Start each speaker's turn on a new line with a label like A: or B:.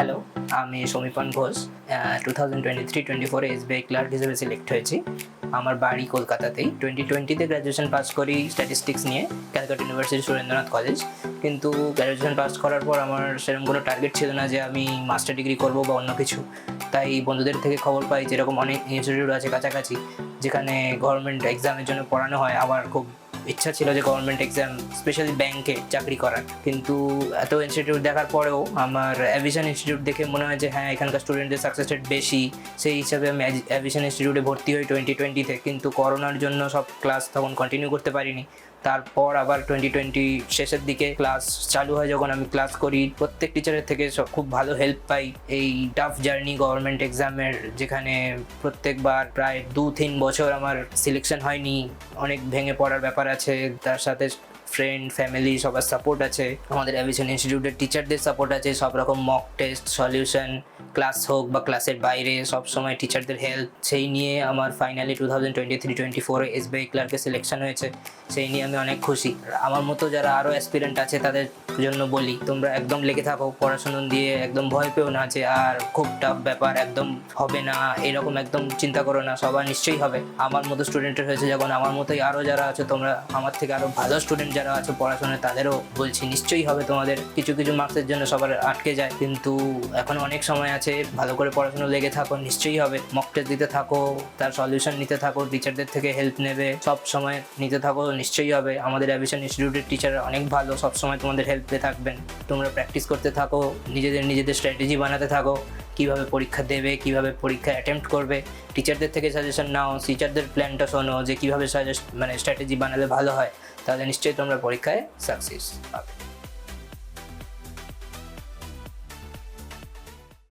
A: Hello আমি Samipan Ghosh. Two thousand twenty three twenty ফোরে SBI clerk হিসেবে select হয়েছি। আমার বাড়ি কলকাতাতেই। টোয়েন্টি টোয়েন্টিতে গ্র্যাজুয়েশন পাস করি স্ট্যাটিস্টিক্স নিয়ে ক্যালকাটা ইউনিভার্সিটি সুরেন্দ্রনাথ কলেজ কিন্তু গ্র্যাজুয়েশন পাস করার পর আমার সেরকম কোনো টার্গেট ছিল না যে আমি মাস্টার ডিগ্রি করব বা অন্য কিছু। তাই বন্ধুদের থেকে খবর পাই যেরকম অনেক ইনস্টিটিউট আছে কাছাকাছি, যেখানে গভর্নমেন্ট এক্সামের জন্য পড়ানো হয়। আমার খুব ইচ্ছা ছিল যে গভর্নমেন্ট এক্সাম স্পেশালি ব্যাংকে চাকরি করার। কিন্তু এত ইনস্টিটিউট দেখার পরেও আমার অ্যাভিশন ইনস্টিটিউট দেখে মনে হয় যে হ্যাঁ এখানকার স্টুডেন্টদের সাকসেস রেট বেশি। সেই হিসাবে আমি অ্যাভিশন ইনস্টিটিউটে ভর্তি হই টোয়েন্টি টোয়েন্টিতে কিন্তু করোনার জন্য সব ক্লাস তখন কন্টিনিউ করতে পারিনি। তারপর আবার টোয়েন্টি টোয়েন্টি শেষের দিকে ক্লাস চালু হয় যখন আমি ক্লাস করি, প্রত্যেক টিচারের থেকে খুব ভালো হেল্প পাই। এই টাফ জার্নি গভর্নমেন্ট এক্সামের যেখানে প্রত্যেকবার প্রায় দু তিন বছর আমার সিলেকশন হয়নি। অনেক ভেঙে পড়ার ব্যাপার আছে। তার সাথে ফ্রেন্ড ফ্যামিলি সবার সাপোর্ট আছে। আমাদের অ্যাভিশন ইনস্টিটিউটের টিচারদের সাপোর্ট আছে। সব রকম মক টেস্ট সলিউশন ক্লাস হোক বা ক্লাসের বাইরে সবসময় টিচারদের হেল্প সেই নিয়ে আমার finally two thousand twenty three twenty ফোরে এসবিআই ক্লার্কে সিলেকশন হয়েছে, সেই নিয়ে আমি অনেক খুশি। আমার মতো যারা আরও অ্যাসপিরেন্ট আছে, তাদের জন্য বলি, তোমরা একদম লেগে থাকো, পড়াশুনো দিয়ে একদম ভয় পেও না যে আর খুব টাফ ব্যাপার, একদম হবে না, এরকম একদম চিন্তা করো না, সবার নিশ্চয়ই হবে। আমার মতো স্টুডেন্টের হয়েছে যখন আমার মতোই আরও যারা আছে, তোমরা আমার থেকে আরও ভালো স্টুডেন্ট যারা আছে পড়াশোনায়, তাদেরও বলছি নিশ্চয়ই হবে তোমাদের। কিছু কিছু মার্কসের জন্য সবার আটকে যায়, কিন্তু এখন অনেক সময় আছে, ভালো করে পড়াশোনা লেগে থাকো, নিশ্চয়ই হবে। মক টেস্ট দিতে থাকো, তার সলিউশন নিতে থাকো টিচারদের থেকে হেল্প নেবে, সব সময় নিতে থাকো, নিশ্চয়ই হবে। আমাদের অ্যাভিশন ইনস্টিটিউটের টিচার অনেক ভালো, সব সময় তোমাদের হেল্পে থাকবেন। তোমরা প্র্যাকটিস করতে থাকো, নিজেদের নিজেদের স্ট্র্যাটেজি বানাতে থাকো, কীভাবে পরীক্ষা দেবে, কীভাবে পরীক্ষা অ্যাটেম্প্ট করবে। টিচারদের থেকে সাজেশন নাও টিচারদের প্ল্যানটা শোনো, যে কীভাবে সাজেস্ট মানে স্ট্র্যাটেজি বানালে ভালো হয়, তাহলে নিশ্চয়ই তোমরা পরীক্ষায় সাকসেস পাবে।